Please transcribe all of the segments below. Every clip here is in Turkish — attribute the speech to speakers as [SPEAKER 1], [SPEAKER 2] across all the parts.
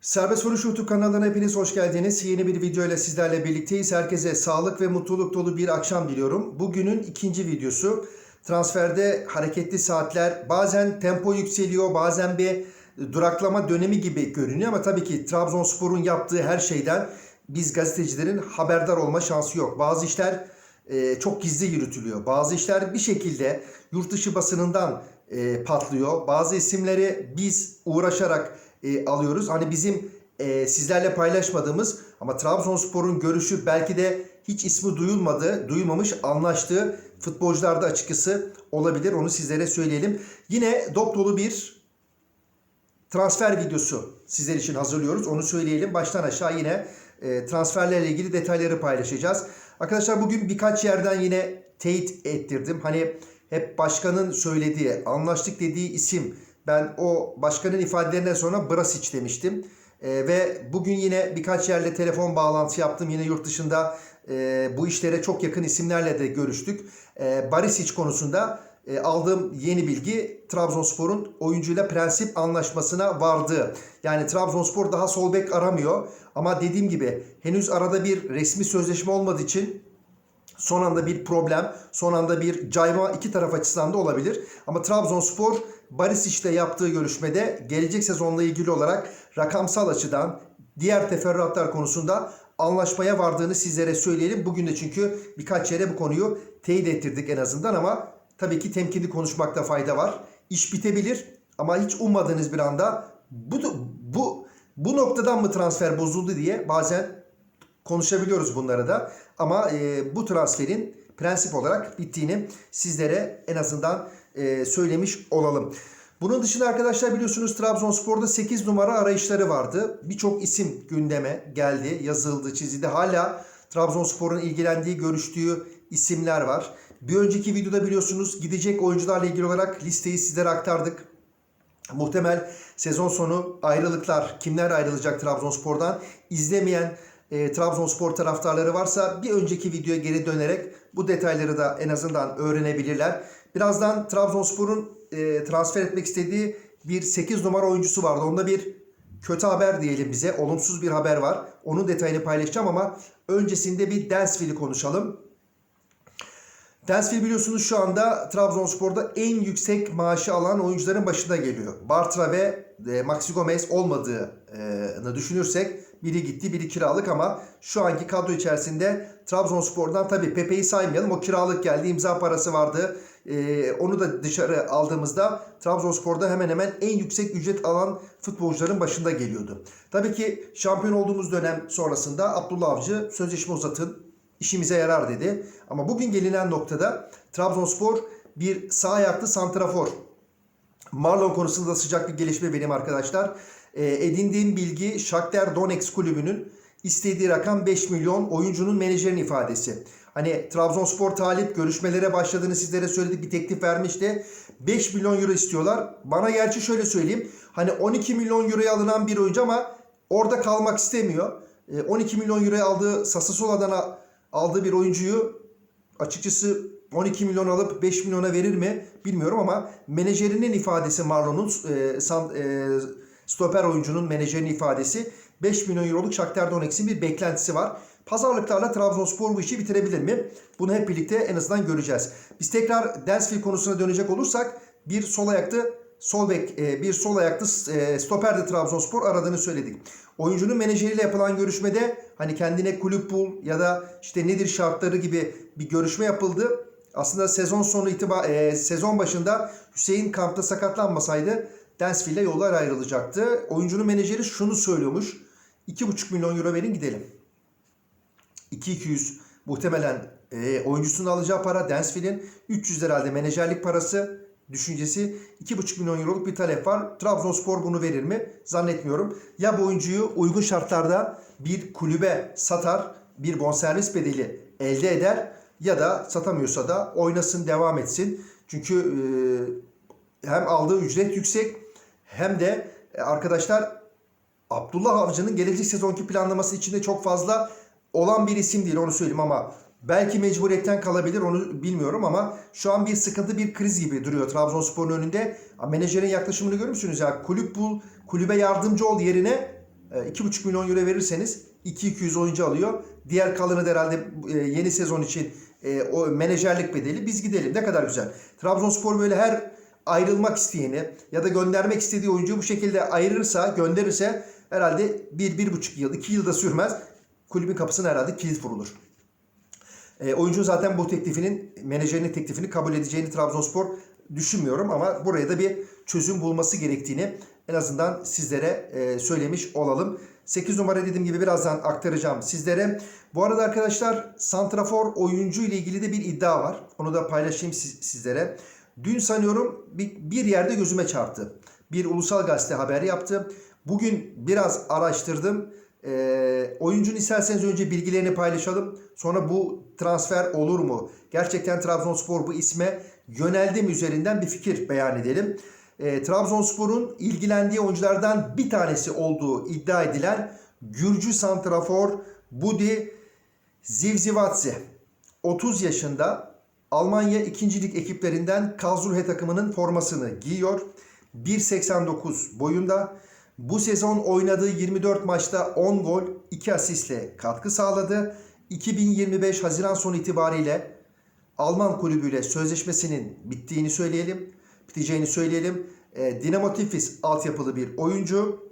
[SPEAKER 1] Serbest Vuruş YouTube kanalına hepiniz hoş geldiniz. Yeni bir video ile sizlerle birlikteyiz. Herkese sağlık ve mutluluk dolu bir akşam diliyorum. Bugünün ikinci videosu. Transferde hareketli saatler bazen tempo yükseliyor bazen bir duraklama dönemi gibi görünüyor ama tabii ki Trabzonspor'un yaptığı her şeyden biz gazetecilerin haberdar olma şansı yok. Bazı işler e, çok gizli yürütülüyor. Bazı işler bir şekilde yurt dışı basınından e, patlıyor. Bazı isimleri biz uğraşarak e, alıyoruz. Hani bizim e, sizlerle paylaşmadığımız ama Trabzonspor'un görüşü belki de hiç ismi duyulmadı, duyulmamış, anlaştığı futbolcularda açıkçası olabilir. Onu sizlere söyleyelim. Yine dop dolu bir transfer videosu sizler için hazırlıyoruz. Onu söyleyelim. Baştan aşağı yine e, transferlerle ilgili detayları paylaşacağız. Arkadaşlar bugün birkaç yerden yine teyit ettirdim. Hani hep başkanın söylediği, anlaştık dediği isim. Ben o başkanın ifadelerinden sonra Brasic demiştim. E, ve bugün yine birkaç yerle telefon bağlantısı yaptım. Yine yurt dışında e, bu işlere çok yakın isimlerle de görüştük. E, Barisic konusunda e, aldığım yeni bilgi Trabzonspor'un oyuncuyla prensip anlaşmasına vardı. Yani Trabzonspor daha sol bek aramıyor. Ama dediğim gibi henüz arada bir resmi sözleşme olmadığı için son anda bir problem, son anda bir cayma iki taraf açısından da olabilir. Ama Trabzonspor Barisic'le yaptığı görüşmede gelecek sezonla ilgili olarak rakamsal açıdan diğer teferruatlar konusunda anlaşmaya vardığını sizlere söyleyelim. Bugün de çünkü birkaç yere bu konuyu teyit ettirdik en azından ama tabii ki temkinli konuşmakta fayda var. İş bitebilir ama hiç ummadığınız bir anda bu bu bu noktadan mı transfer bozuldu diye bazen konuşabiliyoruz bunları da. Ama e, bu transferin prensip olarak bittiğini sizlere en azından e, söylemiş olalım. Bunun dışında arkadaşlar biliyorsunuz Trabzonspor'da 8 numara arayışları vardı. Birçok isim gündeme geldi, yazıldı, çizildi. Hala Trabzonspor'un ilgilendiği, görüştüğü isimler var. Bir önceki videoda biliyorsunuz gidecek oyuncularla ilgili olarak listeyi sizlere aktardık. Muhtemel sezon sonu ayrılıklar, kimler ayrılacak Trabzonspor'dan izlemeyen e, Trabzonspor taraftarları varsa bir önceki videoya geri dönerek bu detayları da en azından öğrenebilirler. Birazdan Trabzonspor'un e, transfer etmek istediği bir 8 numara oyuncusu vardı. Onda bir kötü haber diyelim bize. Olumsuz bir haber var. Onun detayını paylaşacağım ama öncesinde bir Dansville'i konuşalım. Dansville biliyorsunuz şu anda Trabzonspor'da en yüksek maaşı alan oyuncuların başında geliyor. Bartra ve e, Maxi Gomez olmadığını düşünürsek biri gitti biri kiralık ama şu anki kadro içerisinde Trabzonspor'dan tabii Pepe'yi saymayalım. O kiralık geldi imza parası vardı. Ee, onu da dışarı aldığımızda Trabzonspor'da hemen hemen en yüksek ücret alan futbolcuların başında geliyordu. Tabii ki şampiyon olduğumuz dönem sonrasında Abdullah Avcı sözleşme uzatın işimize yarar dedi. Ama bugün gelinen noktada Trabzonspor bir sağ ayaklı santrafor. Marlon konusunda sıcak bir gelişme benim arkadaşlar. E, edindiğim bilgi Shakhtar Donetsk kulübünün istediği rakam 5 milyon oyuncunun menajerin ifadesi. Hani Trabzonspor talip görüşmelere başladığını sizlere söyledik bir teklif vermişti. 5 milyon euro istiyorlar. Bana gerçi şöyle söyleyeyim. Hani 12 milyon euroya alınan bir oyuncu ama orada kalmak istemiyor. E, 12 milyon euroya aldığı Sassuolo'dan aldığı bir oyuncuyu açıkçası 12 milyon alıp 5 milyona verir mi bilmiyorum ama menajerinin ifadesi Marlon'un e, san, e, stoper oyuncunun menajerinin ifadesi 5 milyon euroluk Shakhtar Donetsk'in bir beklentisi var. Pazarlıklarla Trabzonspor bu işi bitirebilir mi? Bunu hep birlikte en azından göreceğiz. Biz tekrar Dansville konusuna dönecek olursak bir sol ayaklı sol bek e, bir sol ayaklı e, stoper de Trabzonspor aradığını söyledik. Oyuncunun menajeriyle yapılan görüşmede hani kendine kulüp bul ya da işte nedir şartları gibi bir görüşme yapıldı. Aslında sezon sonu itibar e, sezon başında Hüseyin kampta sakatlanmasaydı Dansville'le yollar ayrılacaktı. Oyuncunun menajeri şunu söylüyormuş. 2,5 milyon euro verin gidelim. 2-200 muhtemelen e, oyuncusunun alacağı para Dansville'in 300 herhalde menajerlik parası düşüncesi 2,5 milyon euroluk bir talep var. Trabzonspor bunu verir mi? Zannetmiyorum. Ya bu oyuncuyu uygun şartlarda bir kulübe satar, bir bonservis bedeli elde eder ya da satamıyorsa da oynasın, devam etsin. Çünkü e, hem aldığı ücret yüksek hem de e, arkadaşlar Abdullah Avcı'nın gelecek sezonki planlaması içinde çok fazla olan bir isim değil onu söyleyeyim ama belki mecburiyetten kalabilir onu bilmiyorum ama şu an bir sıkıntı bir kriz gibi duruyor Trabzonspor'un önünde. Menajerin yaklaşımını görür müsünüz ya? Kulüp bul, kulübe yardımcı ol yerine E, 2,5 milyon euro verirseniz 2-200 oyuncu alıyor. Diğer kalanı da herhalde e, yeni sezon için e, o menajerlik bedeli biz gidelim. Ne kadar güzel. Trabzonspor böyle her ayrılmak isteyeni ya da göndermek istediği oyuncuyu bu şekilde ayırırsa, gönderirse herhalde 1-1,5 yıl, 2 yılda sürmez. Kulübün kapısına herhalde kilit vurulur. E, oyuncu zaten bu teklifinin, menajerinin teklifini kabul edeceğini Trabzonspor düşünmüyorum ama buraya da bir çözüm bulması gerektiğini en azından sizlere e, söylemiş olalım. 8 numara dediğim gibi birazdan aktaracağım sizlere. Bu arada arkadaşlar Santrafor oyuncu ile ilgili de bir iddia var. Onu da paylaşayım siz- sizlere. Dün sanıyorum bir, bir yerde gözüme çarptı. Bir ulusal gazete haber yaptı. Bugün biraz araştırdım. Ee, oyuncunun isterseniz önce bilgilerini paylaşalım. Sonra bu transfer olur mu? Gerçekten Trabzonspor bu isme yöneldi mi üzerinden bir fikir beyan edelim. Ee, Trabzonspor'un ilgilendiği oyunculardan bir tanesi olduğu iddia edilen Gürcü santrafor Budi Zivzivadze. 30 yaşında Almanya 2. Lig ekiplerinden Karlsruhe takımının formasını giyiyor. 1.89 boyunda. Bu sezon oynadığı 24 maçta 10 gol, 2 asistle katkı sağladı. 2025 Haziran sonu itibariyle Alman kulübüyle sözleşmesinin bittiğini söyleyelim. Biteceğini söyleyelim. E, Dinamo Tiflis altyapılı bir oyuncu.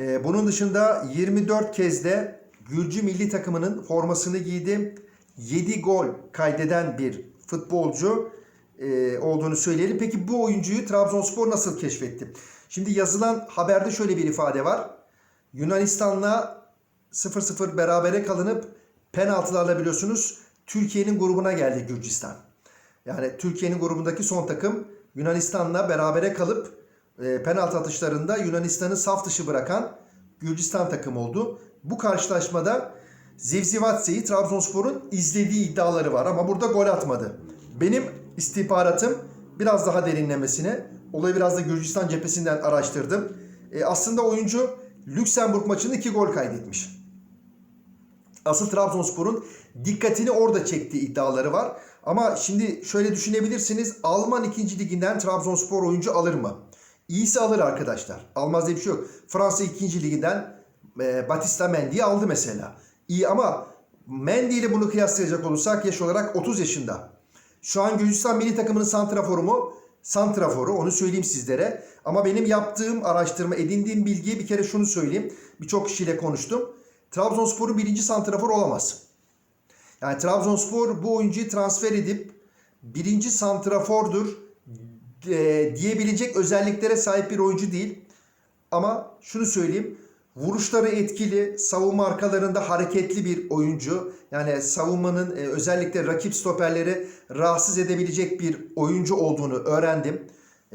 [SPEAKER 1] E, bunun dışında 24 kez de Gürcü milli takımının formasını giydi. 7 gol kaydeden bir futbolcu e, olduğunu söyleyelim. Peki bu oyuncuyu Trabzonspor nasıl keşfetti? Şimdi yazılan haberde şöyle bir ifade var. Yunanistan'la 0-0 berabere kalınıp penaltılarla biliyorsunuz Türkiye'nin grubuna geldi Gürcistan. Yani Türkiye'nin grubundaki son takım Yunanistan'la berabere kalıp e, penaltı atışlarında Yunanistan'ı saf dışı bırakan Gürcistan takımı oldu. Bu karşılaşmada Zivzivatse'yi Trabzonspor'un izlediği iddiaları var ama burada gol atmadı. Benim istihbaratım biraz daha derinlemesine, olayı biraz da Gürcistan cephesinden araştırdım. E, aslında oyuncu Lüksemburg maçında iki gol kaydetmiş. Asıl Trabzonspor'un dikkatini orada çektiği iddiaları var. Ama şimdi şöyle düşünebilirsiniz. Alman 2. liginden Trabzonspor oyuncu alır mı? İyisi alır arkadaşlar. Almaz diye bir şey yok. Fransa 2. liginden e, Batista Mendy'yi aldı mesela. İyi ama Mendy ile bunu kıyaslayacak olursak yaş olarak 30 yaşında. Şu an Gürcistan milli takımının santraforu mu? Santraforu onu söyleyeyim sizlere. Ama benim yaptığım araştırma edindiğim bilgiye bir kere şunu söyleyeyim. Birçok kişiyle konuştum. Trabzonspor'un birinci santrafor olamaz. Yani Trabzonspor bu oyuncuyu transfer edip birinci santrafordur e, diyebilecek özelliklere sahip bir oyuncu değil. Ama şunu söyleyeyim. Vuruşları etkili, savunma arkalarında hareketli bir oyuncu. Yani savunmanın e, özellikle rakip stoperleri rahatsız edebilecek bir oyuncu olduğunu öğrendim.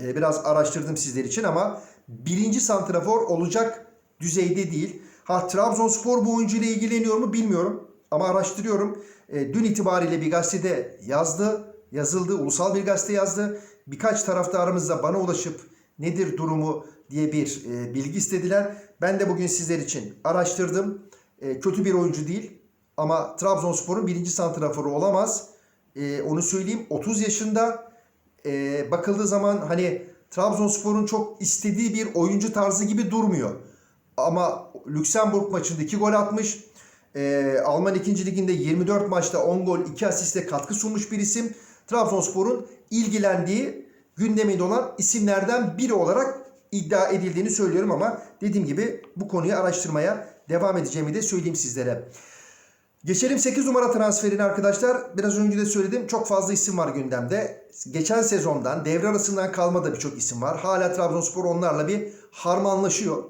[SPEAKER 1] E, biraz araştırdım sizler için ama birinci santrafor olacak düzeyde değil. Ha Trabzonspor bu oyuncu ile ilgileniyor mu bilmiyorum ama araştırıyorum. E, dün itibariyle bir gazetede yazdı, yazıldı, ulusal bir gazete yazdı. Birkaç taraftarımız da bana ulaşıp nedir durumu diye bir e, bilgi istediler. Ben de bugün sizler için araştırdım. E, kötü bir oyuncu değil ama Trabzonspor'un birinci santraforu olamaz. E, onu söyleyeyim 30 yaşında e, bakıldığı zaman hani Trabzonspor'un çok istediği bir oyuncu tarzı gibi durmuyor. Ama Lüksemburg maçında 2 gol atmış. Ee, Alman 2. liginde 24 maçta 10 gol 2 asiste katkı sunmuş bir isim. Trabzonspor'un ilgilendiği gündeminde olan isimlerden biri olarak iddia edildiğini söylüyorum ama dediğim gibi bu konuyu araştırmaya devam edeceğimi de söyleyeyim sizlere. Geçelim 8 numara transferine arkadaşlar. Biraz önce de söyledim. Çok fazla isim var gündemde. Geçen sezondan devre arasından kalma da birçok isim var. Hala Trabzonspor onlarla bir harmanlaşıyor.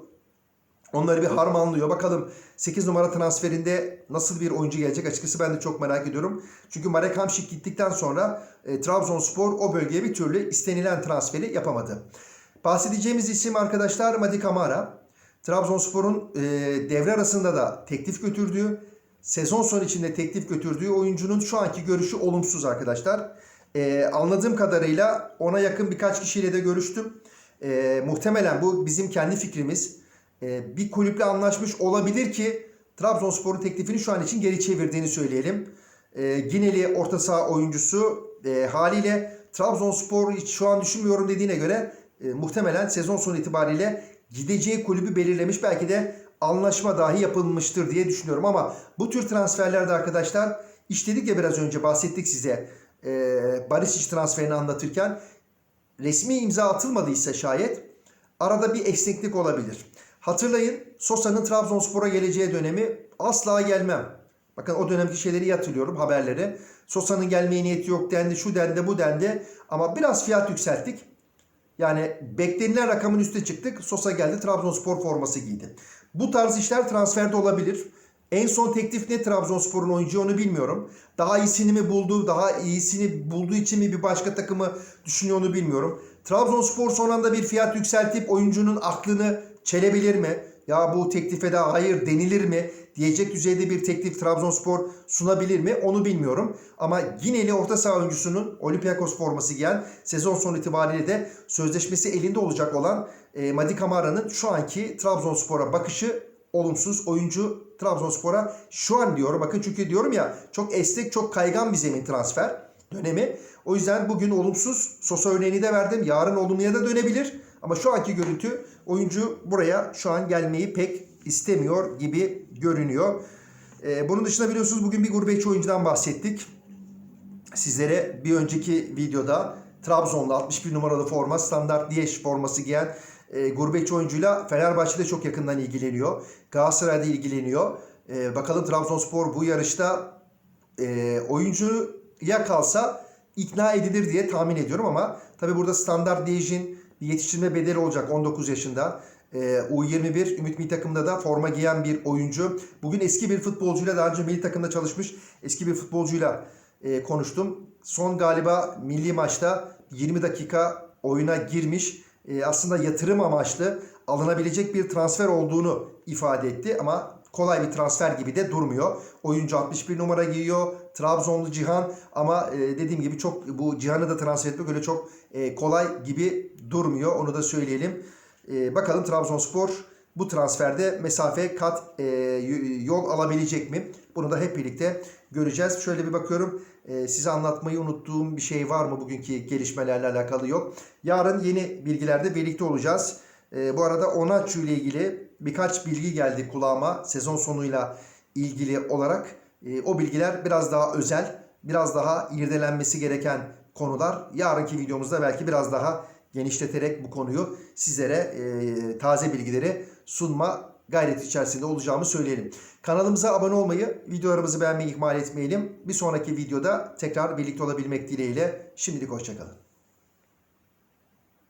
[SPEAKER 1] Onları bir harmanlıyor. Bakalım 8 numara transferinde nasıl bir oyuncu gelecek? Açıkçası ben de çok merak ediyorum. Çünkü Marek Hamšík gittikten sonra e, Trabzonspor o bölgeye bir türlü istenilen transferi yapamadı. Bahsedeceğimiz isim arkadaşlar Madi Kamara. Trabzonspor'un e, devre arasında da teklif götürdüğü, sezon sonu içinde teklif götürdüğü oyuncunun şu anki görüşü olumsuz arkadaşlar. E, anladığım kadarıyla ona yakın birkaç kişiyle de görüştüm. E, muhtemelen bu bizim kendi fikrimiz. E, bir kulüple anlaşmış olabilir ki Trabzonspor'un teklifini şu an için geri çevirdiğini söyleyelim. E, Gineli orta saha oyuncusu e, haliyle Trabzonspor hiç şu an düşünmüyorum dediğine göre e, muhtemelen sezon sonu itibariyle gideceği kulübü belirlemiş. Belki de anlaşma dahi yapılmıştır diye düşünüyorum. Ama bu tür transferlerde arkadaşlar işledik ya biraz önce bahsettik size. E, Barisic transferini anlatırken resmi imza atılmadıysa şayet arada bir esneklik olabilir. Hatırlayın Sosa'nın Trabzonspor'a geleceği dönemi asla gelmem. Bakın o dönemki şeyleri hatırlıyorum haberleri. Sosa'nın gelmeye niyeti yok dendi, şu dendi, bu dendi. Ama biraz fiyat yükselttik. Yani beklenilen rakamın üstüne çıktık. Sosa geldi Trabzonspor forması giydi. Bu tarz işler transferde olabilir. En son teklif ne Trabzonspor'un oyuncu onu bilmiyorum. Daha iyisini mi buldu, daha iyisini bulduğu için mi bir başka takımı düşünüyor onu bilmiyorum. Trabzonspor son anda bir fiyat yükseltip oyuncunun aklını çelebilir mi? Ya bu teklife de hayır denilir mi? Diyecek düzeyde bir teklif Trabzonspor sunabilir mi? Onu bilmiyorum. Ama Gineli orta saha oyuncusunun Olympiakos forması giyen sezon sonu itibariyle de sözleşmesi elinde olacak olan e, Madi Kamara'nın şu anki Trabzonspor'a bakışı olumsuz. Oyuncu Trabzonspor'a şu an diyor. Bakın çünkü diyorum ya çok esnek, çok kaygan bir zemin transfer dönemi. O yüzden bugün olumsuz Sosa örneğini de verdim. Yarın olumluya da dönebilir. Ama şu anki görüntü oyuncu buraya şu an gelmeyi pek istemiyor gibi görünüyor. Ee, bunun dışında biliyorsunuz bugün bir gurbetçi oyuncudan bahsettik. Sizlere bir önceki videoda Trabzon'da 61 numaralı forma standart Liège forması giyen e, gurbetçi oyuncuyla Fenerbahçe'de çok yakından ilgileniyor. Galatasaray'da ilgileniyor. E, bakalım Trabzonspor bu yarışta e, oyuncuya kalsa ikna edilir diye tahmin ediyorum ama tabi burada standart Liège'in yetiştirme bedeli olacak 19 yaşında. Ee, U21 Ümit Milli Takım'da da forma giyen bir oyuncu. Bugün eski bir futbolcuyla daha önce milli takımda çalışmış eski bir futbolcuyla e, konuştum. Son galiba milli maçta 20 dakika oyuna girmiş. E, aslında yatırım amaçlı alınabilecek bir transfer olduğunu ifade etti ama kolay bir transfer gibi de durmuyor. Oyuncu 61 numara giyiyor. Trabzonlu Cihan ama e, dediğim gibi çok bu Cihan'ı da transfer etmek öyle çok e, kolay gibi durmuyor. Onu da söyleyelim. E, bakalım Trabzonspor bu transferde mesafe kat yol alabilecek mi? Bunu da hep birlikte göreceğiz. Şöyle bir bakıyorum. Size anlatmayı unuttuğum bir şey var mı bugünkü gelişmelerle alakalı yok. Yarın yeni bilgilerde birlikte olacağız. Bu arada Onaçu ile ilgili birkaç bilgi geldi kulağıma sezon sonuyla ilgili olarak. E, o bilgiler biraz daha özel, biraz daha irdelenmesi gereken konular. Yarınki videomuzda belki biraz daha genişleterek bu konuyu sizlere e, taze bilgileri sunma gayreti içerisinde olacağımı söyleyelim. Kanalımıza abone olmayı, videolarımızı beğenmeyi ihmal etmeyelim. Bir sonraki videoda tekrar birlikte olabilmek dileğiyle şimdilik hoşçakalın.